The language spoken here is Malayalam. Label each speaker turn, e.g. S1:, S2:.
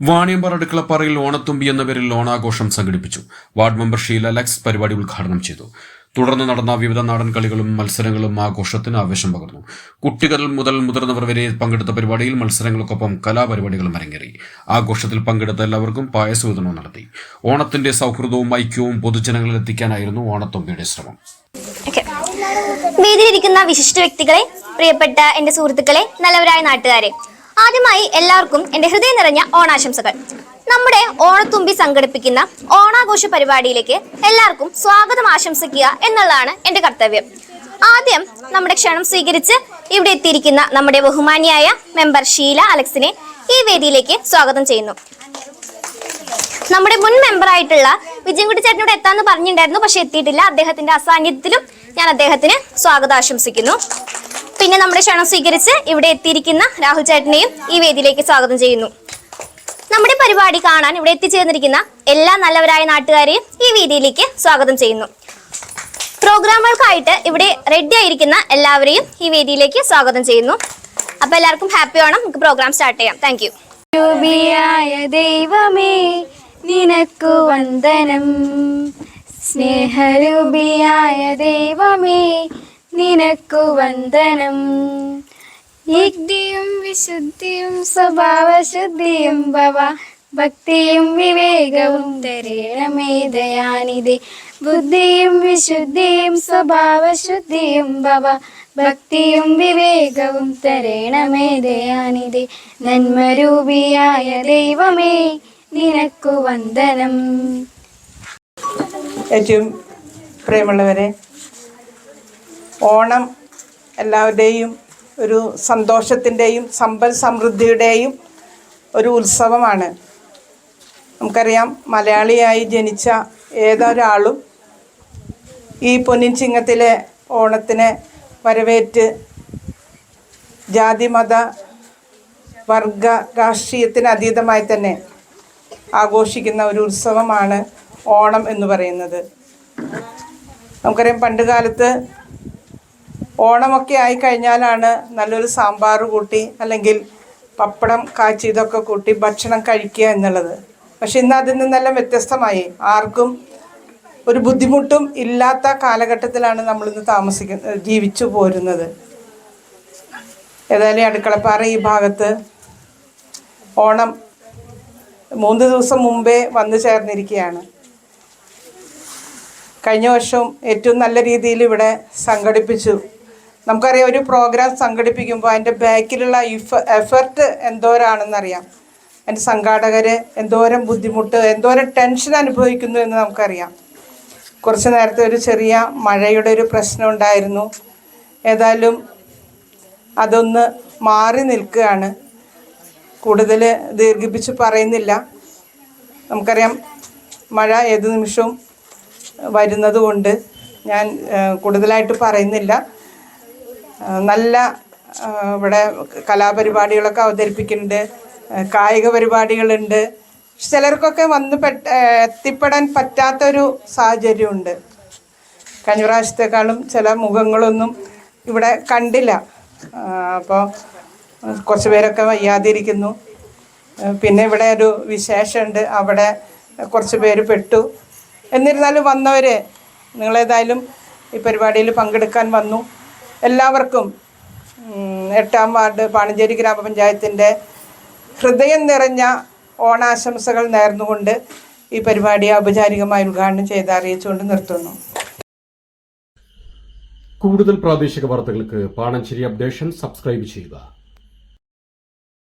S1: വാണിയമ്പാറ അടുക്കളപ്പാറയിൽ ഓണത്തുമ്പി എന്ന പേരിൽ ഓണാഘോഷം സംഘടിപ്പിച്ചു. വാർഡ് മെമ്പർ ഷീല ലക്സ് പരിപാടി ഉദ്ഘാടനം ചെയ്തു. തുടർന്ന് നടന്ന വിവിധ നാടൻ കളികളും മത്സരങ്ങളും ആഘോഷത്തിന് ആവേശം പകർന്നു. കുട്ടികൾ മുതൽ മുതിർന്നവർ വരെ പങ്കെടുത്ത പരിപാടിയിൽ മത്സരങ്ങൾക്കൊപ്പം കലാപരിപാടികളും അരങ്ങേറി. ആഘോഷത്തിൽ പങ്കെടുത്ത എല്ലാവർക്കും പായസ വിതരണവും നടത്തി. ഓണത്തിന്റെ സൗഹൃദവും ഐക്യവും പൊതുജനങ്ങളിൽ എത്തിക്കാനായിരുന്നു ഓണത്തുമ്പിയുടെ ശ്രമം.
S2: വേദിയിലിരിക്കുന്ന വിശിഷ്ട വ്യക്തികളെ പ്രിയപ്പെട്ട എന്റെ സുഹൃത്തുക്കളെ നല്ലവരായ നാട്ടുകാരെ ആദ്യമായി എല്ലാവർക്കും എന്റെ ഹൃദയം നിറഞ്ഞ ഓണാശംസകൾ. നമ്മുടെ ഓണത്തുമ്പി സംഘടിപ്പിക്കുന്ന ഓണാഘോഷ പരിപാടിയിലേക്ക് എല്ലാവർക്കും സ്വാഗതം ആശംസിക്കുക എന്നുള്ളതാണ് എന്റെ കർത്തവ്യം. ആദ്യം നമ്മുടെ ക്ഷണം സ്വീകരിച്ച് ഇവിടെ എത്തിയിരിക്കുന്ന നമ്മുടെ ബഹുമാനിയായ മെമ്പർ ഷീല അലക്സിനെ ഈ വേദിയിലേക്ക് സ്വാഗതം ചെയ്യുന്നു. നമ്മുടെ മുൻ മെമ്പർ ആയിട്ടുള്ള വിജയൻകുട്ടി ചേട്ടനോട് എത്താന്ന് പറഞ്ഞിട്ടുണ്ടായിരുന്നു പക്ഷെ എത്തിയിട്ടില്ല. അദ്ദേഹത്തിന്റെ അസാന്നിധ്യത്തിലും ഞാൻ അദ്ദേഹത്തിന് സ്വാഗതം ആശംസിക്കുന്നു പിന്നെ നമ്മുടെ ക്ഷണം സ്വീകരിച്ച് ഇവിടെ എത്തിയിരിക്കുന്ന രാഹുൽ ചേട്ടനെയും ഈ വേദിയിലേക്ക് സ്വാഗതം ചെയ്യുന്നു. നമ്മുടെ പരിപാടി കാണാൻ ഇവിടെ എത്തിച്ചേർന്നിരിക്കുന്ന എല്ലാ നല്ലവരായ നാട്ടുകാരെയും ഈ വേദിയിലേക്ക് സ്വാഗതം ചെയ്യുന്നു. പ്രോഗ്രാമുകൾക്കായിട്ട് ഇവിടെ റെഡി ആയിരിക്കുന്ന എല്ലാവരെയും ഈ വേദിയിലേക്ക് സ്വാഗതം ചെയ്യുന്നു. അപ്പൊ എല്ലാവർക്കും ഹാപ്പി ഓണം നമുക്ക് പ്രോഗ്രാം സ്റ്റാർട്ട് ചെയ്യാം. താങ്ക് യു
S3: ദൈവമേ നിനക്കു വന്ദനം. സ്നേഹരൂപിയായ ദൈവമേ നിനക്കു വന്ദനം. യുക്തിയും വിശുദ്ധിയും സ്വഭാവശുദ്ധിയും ഭവ ഭക്തിയും വിവേകവും തരേണമേ ദയാനിധി. ബുദ്ധിയും വിശുദ്ധിയും സ്വഭാവശുദ്ധിയും ഭവ ഭക്തിയും വിവേകവും തരേണമേ ദയാനിധി. നന്മരൂപിയായ ദൈവമേ നിനക്കു വന്ദനം.
S4: ഏറ്റവും പ്രിയമുള്ളവരെ ഓണം എല്ലാവരുടെയും ഒരു സന്തോഷത്തിന്റെയും സമ്പൽ സമൃദ്ധിയുടെയും ഒരു ഉത്സവമാണ്. നമുക്കറിയാം മലയാളിയായി ജനിച്ച ഏതൊരാളും ഈ പൊന്നിൻ ചിങ്ങത്തിലെ ഓണത്തിനെ വരവേറ്റ് ജാതിമത വർഗ രാഷ്ട്രീയത്തിന് അതീതമായി തന്നെ ആഘോഷിക്കുന്ന ഒരു ഉത്സവമാണ് ഓണം എന്ന് പറയുന്നത്. നമുക്കറിയാം പണ്ട് കാലത്ത് ഓണമൊക്കെ ആയി കഴിഞ്ഞാലാണ് നല്ലൊരു സാമ്പാർ കൂട്ടി അല്ലെങ്കിൽ പപ്പടം കാച്ചി ഇതൊക്കെ കൂട്ടി ഭക്ഷണം കഴിക്കുക എന്നുള്ളത്. പക്ഷെ ഇന്ന് അതിൽ നിന്നെല്ലാം വ്യത്യസ്തമായി. ആർക്കും ഒരു ബുദ്ധിമുട്ടും ഇല്ലാത്ത കാലഘട്ടത്തിലാണ് നമ്മളിന്ന് താമസിക്കുന്നത് ജീവിച്ചു പോരുന്നത്. ഏതായാലും അടുക്കളപ്പാറ ഈ ഭാഗത്ത് ഓണം മൂന്ന് ദിവസം മുമ്പേ വന്നു ചേർന്നിരിക്കുകയാണ്. കഴിഞ്ഞ വർഷം ഏറ്റവും നല്ല രീതിയിൽ ഇവിടെ സംഘടിപ്പിച്ചു. നമുക്കറിയാം ഒരു പ്രോഗ്രാം സംഘടിപ്പിക്കുമ്പോൾ അതിന്റെ ബാക്കിലുള്ള ഇഫ് എഫർട്ട് എന്തോരാണെന്നറിയാം. അതിന്റെ സംഘാടകർ എന്തോരം ബുദ്ധിമുട്ട് എന്തോരം ടെൻഷൻ അനുഭവിക്കുന്നു എന്ന് നമുക്കറിയാം. കുറച്ച് നേരത്തെ ഒരു ചെറിയ മഴയുടെ ഒരു പ്രശ്നം ഉണ്ടായിരുന്നു. ഏതായാലും അതൊന്ന് മാറി നിൽക്കുകയാണ്. കൂടുതൽ ദീർഘിപ്പിച്ച് പറയുന്നില്ല. നമുക്കറിയാം മഴ ഏത് നിമിഷവും വരുന്നതുകൊണ്ട് ഞാൻ കൂടുതലായിട്ട് പറയുന്നില്ല. നല്ല ഇവിടെ കലാപരിപാടികളൊക്കെ അവതരിപ്പിക്കുന്നുണ്ട്. കായിക പരിപാടികളുണ്ട്. ചിലർക്കൊക്കെ വന്ന് പെട്ട എത്തിപ്പെടാൻ പറ്റാത്തൊരു സാഹചര്യമുണ്ട്. കഴിഞ്ഞ പ്രാവശ്യത്തെക്കാളും ചില മുഖങ്ങളൊന്നും ഇവിടെ കണ്ടില്ല. അപ്പോൾ കുറച്ച് പേരൊക്കെ വയ്യാതിരിക്കുന്നു. പിന്നെ ഇവിടെ ഒരു വിശേഷമുണ്ട്. അവിടെ കുറച്ച് പേര് പെട്ടു. എന്നിരുന്നാലും വന്നവർ നിങ്ങളേതായാലും ഈ പരിപാടിയിൽ പങ്കെടുക്കാൻ വന്നു. എല്ലാവർക്കും എട്ടാം വാർഡ് പാണഞ്ചേരി ഗ്രാമപഞ്ചായത്തിന്റെ ഹൃദയം നിറഞ്ഞ ഓണാശംസകൾ നേർന്നുകൊണ്ട് ഈ പരിപാടി ഔപചാരികമായി ഉദ്ഘാടനം ചെയ്ത് അറിയിച്ചുകൊണ്ട് നിർത്തുന്നു.
S1: കൂടുതൽ പ്രാദേശിക വാർത്തകൾക്ക് പാണഞ്ചേരി അപ്ഡേഷൻ സബ്സ്ക്രൈബ് ചെയ്യുക.